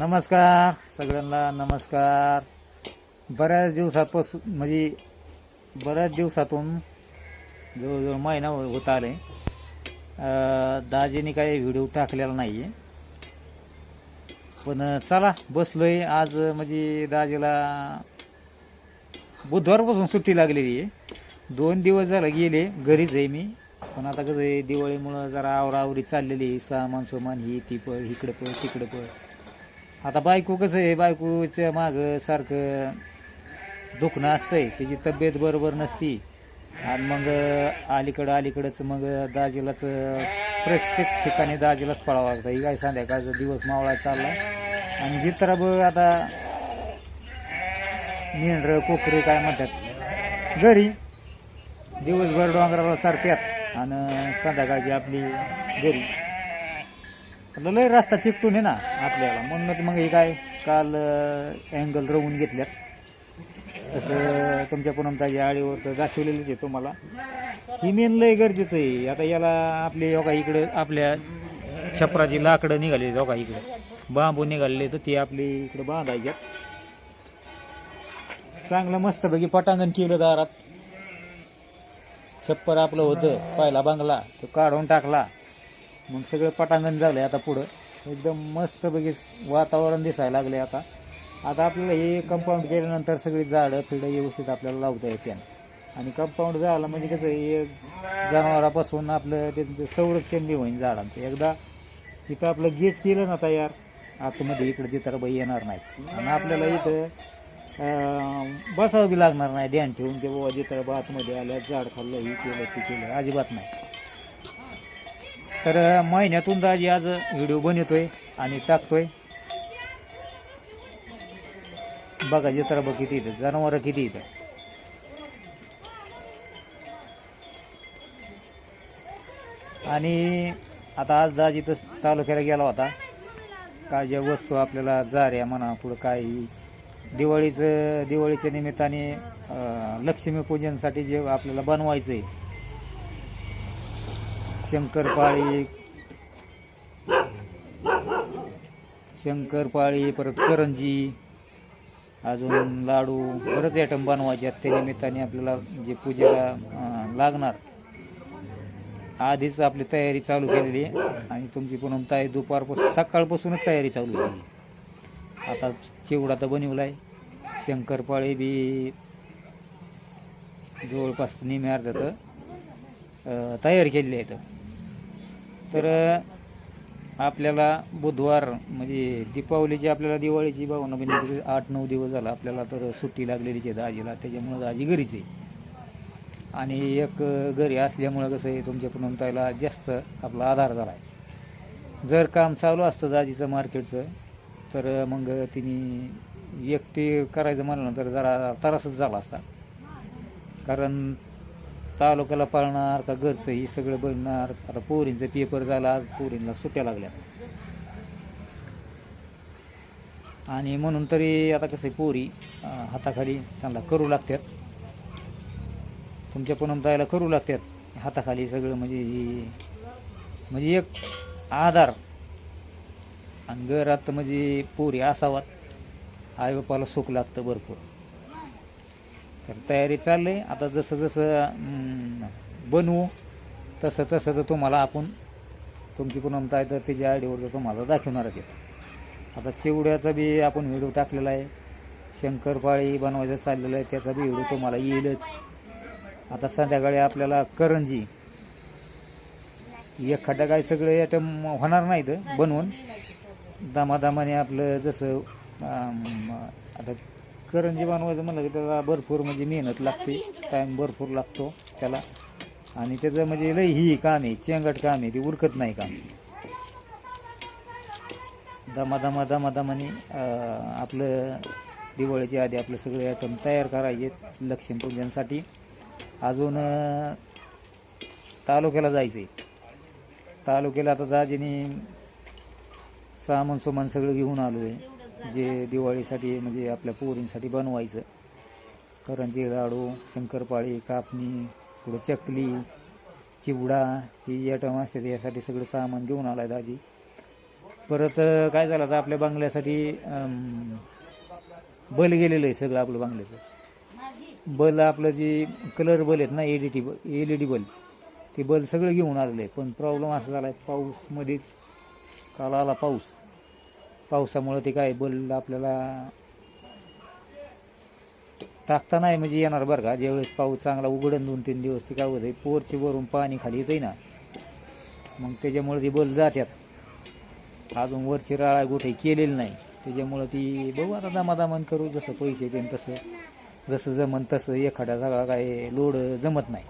नमस्कार सगळ्यांना नमस्कार. बऱ्याच दिवसापासून म्हणजे बऱ्याच दिवसातून जवळजवळ महिना हो- होत आले. अं, दाजीने काही व्हिडिओ टाकलेला नाही आहे पण चला बसलोय. आज म्हणजे दाजीला बुधवारपासून सुट्टी लागलेली आहे. दोन दिवस झालं गेले घरीच आहे मी. पण आता कसं आहे दिवाळीमुळं जरा आवरावरी चाललेली आहे. सामान सुमान ही ती पळ इकडं पळ तिकडं पळ आता बायको कसं आहे? बायकोच्या मागं सारखं दुखणं असतंय. त्याची तब्येत बरोबर नसती. आणि मग अलीकडं अलीकडंच मग दाजीलाच प्रत्येक ठिकाणी दाजीलाच पळावं लागतं. ही काय संध्याकाळचा दिवस मावळा चालला आणि जित्रब बघ आता मेंढरं कोकरे काय म्हणतात? घरी. दिवसभर डोंगराला सारख्यात. आणि संध्याकाळची आपली घरी. लय रस्ता चिकटून आहे ना आपल्याला. म्हणूनच मग हे काय काल अँगल रवून घेतल्यात. तसं तुमच्या पुनमताच्या आळीवर तर दाखवलेलीच आहे तुम्हाला. ही मेन लय गरजेचं आहे. आता याला आपले योगा इकडं आपल्या छपराची लाकडं निघाली योगा इकडे. बांबू निघालेले तर ते आपली इकडे बांधायच्यात चांगलं मस्तपैकी पटांगण केलं दारात. छप्पर आपलं होतं पहिला बांगला तो काढून टाकला. मग सगळं पटांगण झालंय आता पुढं. एकदम मस्तपैकी वातावरण दिसायला लागले आता. आता आपल्याला हे कंपाऊंड केल्यानंतर सगळी झाडं फिडं व्यवस्थित आपल्याला लावता येतात आणि कंपाऊंड झालं म्हणजे कसं हे जनावरापासून आपलं त्यांचं संरक्षण बी होईल झाडांचं. एकदा तिथं आपलं गेट केलं ना तयार आतमध्ये इकडे तिथं बाई येणार नाहीत. आणि आपल्याला इथं बसावं बी लागणार नाही. ध्यान ठेवून की बाबा जिथं बातमध्ये आल्या झाड खाल्लं हे केलं ते केलं. अजिबात नाही. तर महिन्यातून दाजी आज व्हिडिओ बनवतोय आणि टाकतोय. बघा जत्रा बघ किती इथं जनावरं किती इथं. आणि आता आज दाजी तर तालुक्याला गेला होता. काय ज्या वस्तू आपल्याला जाऱ्या म्हणा पुढं काही. दिवाळीचं दिवाळीच्या निमित्ताने लक्ष्मीपूजनसाठी जे आपल्याला बनवायचं आहे शंकरपाळी. शंकरपाळी परत करंजी अजून लाडू बरंच आयटम बनवायचे आहेत. त्या निमित्ताने आपल्याला जे पूजेला लागणार आधीच आपली तयारी चालू केलेली आहे. आणि तुमची पण ताई दुपारपासून सकाळपासूनच तयारी चालू केली आता चिवडा तर बनवला आहे शंकरपाळी बी जवळपास निम्या अर्ध्यात तयार केलेली आहेत तर आपल्याला बुधवार म्हणजे दीपावलीची आपल्याला दिवाळीची भावना म्हणजे आठ नऊ दिवस झाला आपल्याला तर सुट्टी लागलेलीच आहे दाजीला. त्याच्यामुळं दाजी घरीच आहे. आणि एक घरी असल्यामुळं कसं आहे तुमच्या पुनमताईला जास्त आपला आधार झाला आहे. जर काम चालू असतं दाजीचं मार्केटचं तर मग तिने एकटी करायचं म्हणलं तर जरा त्रासच झाला असता. कारण तालुक्याला पाळणार का घरचं ही सगळं बनणार आता पोरींचं पेपर झाला आज पोरींना सुट्ट्या लागल्या. आणि म्हणून तरी आता कसं आहे पोरी हाताखाली त्यांना करू लागतात. तुमच्या पुनमताईला करू लागतात. हाताखाली सगळं म्हणजे म्हणजे एक आधार. आणि घरात म्हणजे पोरी असावात. आईबापाला सुख लागतं भरपूर. तर तयारी चालली आता जसं जसं बनवू तसं तसं तर तुम्हाला आपण तुमची पुनमताई तर त्याच्या आयडीवर तर तुम्हाला दाखवणारच आहे. आता चिवड्याचा बी आपण व्हिडिओ टाकलेला आहे. शंकरपाळी बनवायचं चाललेलं आहे. त्याचा बी व्हिडिओ तुम्हाला येईलच. आता संध्याकाळी आपल्याला करंजी. एखाद्या काय सगळे आयटम होणार नाहीत बनवून. दामादामाने आपलं जसं आता करंजी बनवायचं म्हणलं की त्याला भरपूर म्हणजे मेहनत लागते. टाईम भरपूर लागतो त्याला. आणि त्याचं म्हणजे लई ही काम आहे चेंगट काम आहे ते उरकत नाही काम. दमा दमा दमा दमाने आपलं दिवाळीच्या आधी आपलं सगळे आयटम तयार करायचे लक्ष्मीपूजनसाठी अजून तालुक्याला जायचं आहे तालुक्याला आता दाजीने सामान सुमान सगळं घेऊन आलो आहे जे दिवाळीसाठी म्हणजे आपल्या पोरींसाठी बनवायचं. करंजी लाडू शंकरपाळी कापणी पुढं चकली चिवडा ही आयटम असते यासाठी सगळं सामान घेऊन आला आहे दाजी. परत काय झालं आता आपल्या बंगल्यासाठी बल गेलेलं आहे सगळं आपलं बंगल्याचं. बल आपलं जे कलर बल आहेत ना L E D L E D bulb ते बल सगळं घेऊन आलेलं आहे. पण प्रॉब्लेम असा झाला आहे पाऊसमध्येच काल आला पाऊस. पावसामुळं ते काय बल आपल्याला टाकता नाही म्हणजे येणार बरं का? ज्यावेळेस पाऊस चांगला उघडन दोन तीन दिवस ते काय होतं पोरचे वरून पाणी खाली येतंय ना. मग त्याच्यामुळे ती बल जात्यात. अजून वरची राळा गोठे केलेली नाही. त्याच्यामुळं ती बघू आता दमादमान करू जसं पैसे देईन तसं. जसं जमन तसं एखाद्या सगळा काय लोड जमत नाही.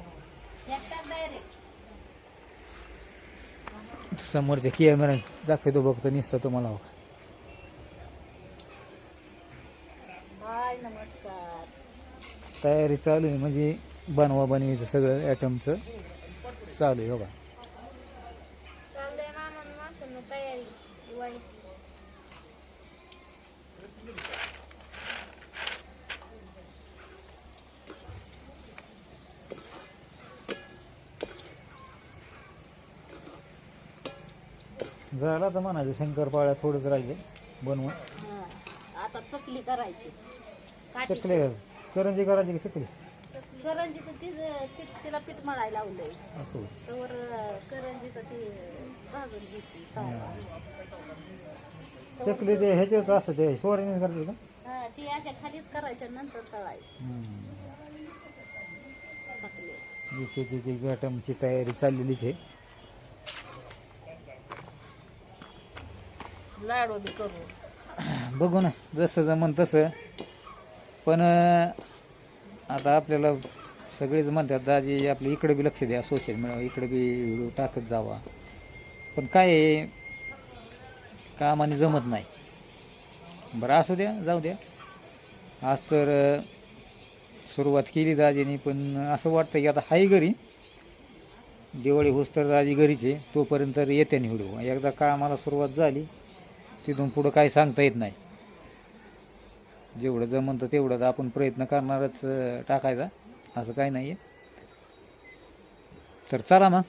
समोरच्या कॅमेरा दाखवतो बघतो निसतो तुम्हाला हो. हाय नमस्कार तयारी चालू आहे. म्हणजे बनवा बनवीचं सगळं ॲटमचं चालू आहे बघा झालं तर म्हणायचं शंकरपाळ्या थोडंच राहिले. बनवून आता चकली करायची. चकले. करंजी करायची की चकली करंजीचं तिचं पीठ तिला पीठ मळायला लावलंय. असं तर करंजीचं ते भाजून घेतली चकली ते ह्याच्याच असतं ते सोयाबीन करायची का? हा ती अशा खालीच करायच्या नंतर तळायची. हम्म. चकली एक एक ॲटमची तयारी चाललेलीच आहे. लाडू बी करू. बघू ना जसं जमन तसं. पण आता आपल्याला सगळेच म्हणतात दाजी आपल्या इकडे बी लक्ष द्या सोशल मीडिया इकडे बी व्हिडिओ टाकत जावा. पण काय आहे, कामाने जमत नाही. बरं असू द्या जाऊ द्या. आज तर सुरुवात केली दाजीने पण असं वाटतं की आता हाय घरी. दिवाळी होस तर दाजी घरीच आहे तोपर्यंत येते नाही व्हिडिओ एकदा कामाला सुरुवात झाली तिथून पुढं काही सांगता येत नाही. जेवढं जमन तर आपण प्रयत्न करणारच टाकायचा. असं काही नाही आहे तर चला मग.